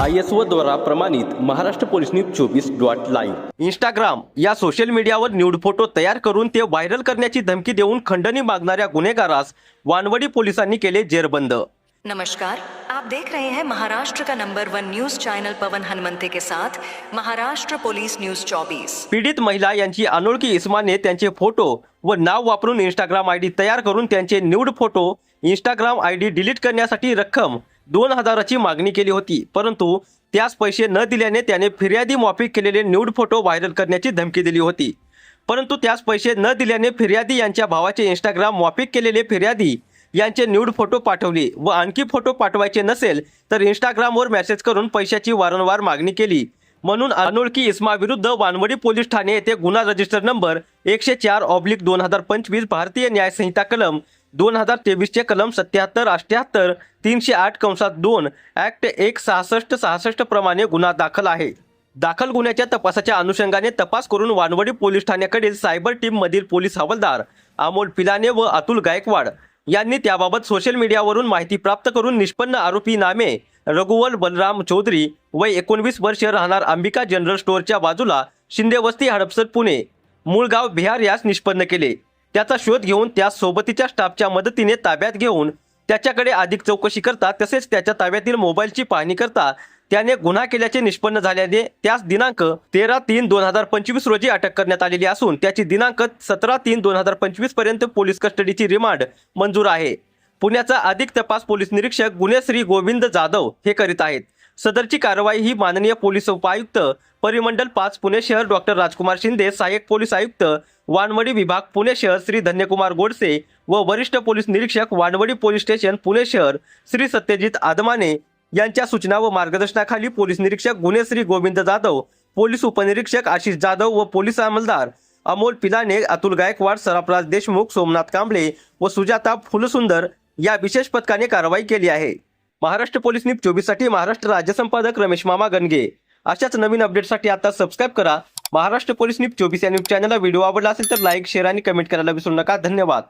I S O द्वारा प्रमाणित Maharashtra police news चोवीस डॉट लाईव्ह. इंस्टाग्राम या सोशल मीडियावर न्यूड फोटो तयार करून ते व्हायरल करण्याची धमकी देऊन खंडणी मागणाऱ्या गुन्हेगारास वानवडी पोलिसांनी केले जेरबंद. नमस्कार. आप देख रहे हैं महाराष्ट्र का number one news channel Pawan Hanumante के साथ महाराष्ट्र पोलीस न्यूज 24 पीडित महिला यांची अनोळखी इस्माने त्यांचे फोटो व नाव वापरून इंस्टाग्राम आय डी तयार करून त्यांचे nude photo Instagram I D delete करण्यासाठी रक्कम दोन हजाराची मागणी केली होती. परंतु त्यास पैसे न दिल्याने त्याने फिर्यादी माफी केलेले न्यूड फोटो व्हायरल करण्याची धमकी दिली होती. परंतु त्यास पैसे न दिल्याने फिर्यादी यांच्या भावाचे इंस्टाग्राम माफिक केलेले फिर्यादी यांचे न्यूड फोटो पाठवले व आणखी फोटो पाठवायचे नसेल तर इंस्टाग्रामवर मेसेज करून पैशाची वारंवार मागणी केली. म्हणून अनोळखी इस्मा विरुद्ध वानवडी पोलीस ठाणे येथे गुन्हा रजिस्टर नंबर एकशे चार ऑब्लिक दोन हजार पंचवीस भारतीय न्याय संहिता कलम दोन हजार तेवीसचे कलम सत्याहत्तर अठ्ठ्याहत्तर तीनशे आठ कंसात दोन ऍक्ट एक सहासष्ट सहासष्ट प्रमाणे गुन्हा दाखल आहे. दाखल गुन्ह्याच्या तपासाच्या अनुषंगाने तपास करून वानवडी पोलीस ठाण्याकडील सायबर टीम मधील पोलीस हवालदार अमोल पिलाने व अतुल गायकवाड यांनी त्याबाबत सोशल मीडियावरून माहिती प्राप्त करून निष्पन्न आरोपी नामे रघुवल बलराम चौधरी वय एकोणवीस वर्ष राहणार अंबिका जनरल स्टोअरच्या बाजूला शिंदे वस्ती हडपसर पुणे मूळ गाव बिहार यास निष्पन्न केले. त्याचा शोध घेऊन त्यास सोबतीच्या स्टाफच्या मदतीने ताब्यात घेऊन त्याच्याकडे अधिक चौकशी करता तसेच त्याच्या ताब्यातील मोबाईलची पाहणी करता त्याने गुन्हा केल्याचे निष्पन्न झाल्याने त्यास दिनांक तेरा तीन दोन हजार पंचवीस रोजी अटक करण्यात आलेली असून त्याची दिनांक सतरा तीन दोन हजार पंचवीसपर्यंत पोलीस कस्टडीची रिमांड मंजूर आहे. पुण्याचा अधिक तपास पोलीस निरीक्षक गुन्हे श्री गोविंद जाधव हे करीत आहेत. सदरची कारवाई ही माननीय पोलीस उपायुक्त परिमंडल पाच पुणे शहर डॉक्टर राजकुमार शिंदे सहाय्यक पोलीस आयुक्त वानवडी विभाग पुणे शहर श्री धन्यकुमार गोडसे व वरिष्ठ पोलीस निरीक्षक वानवडी पोलीस स्टेशन पुणे शहर श्री सत्यजित आदमाने यांच्या सूचना व मार्गदर्शनाखाली पोलीस निरीक्षक गुणेश्री गोविंद जाधव पोलीस उपनिरीक्षक आशिष जाधव व पोलीस अंमलदार अमोल पिलाने अतुल गायकवाड सराफराज देशमुख सोमनाथ कांबळे व सुजाता फुलसुंदर या विशेष पथकाने कारवाई केली आहे. महाराष्ट्र पोलीस न्यूज चोवीससाठी महाराष्ट्र राज्य संपादक रमेश मामा गणगे. अशाच नवीन अपडेटसाठी आता सबस्क्राईब करा. महाराष्ट्र पोलीस न्यूज चोवीस या न्यूज चॅनलला व्हिडिओ आवडला असेल तर लाईक शेअर आणि कमेंट करायला विसरू नका. धन्यवाद.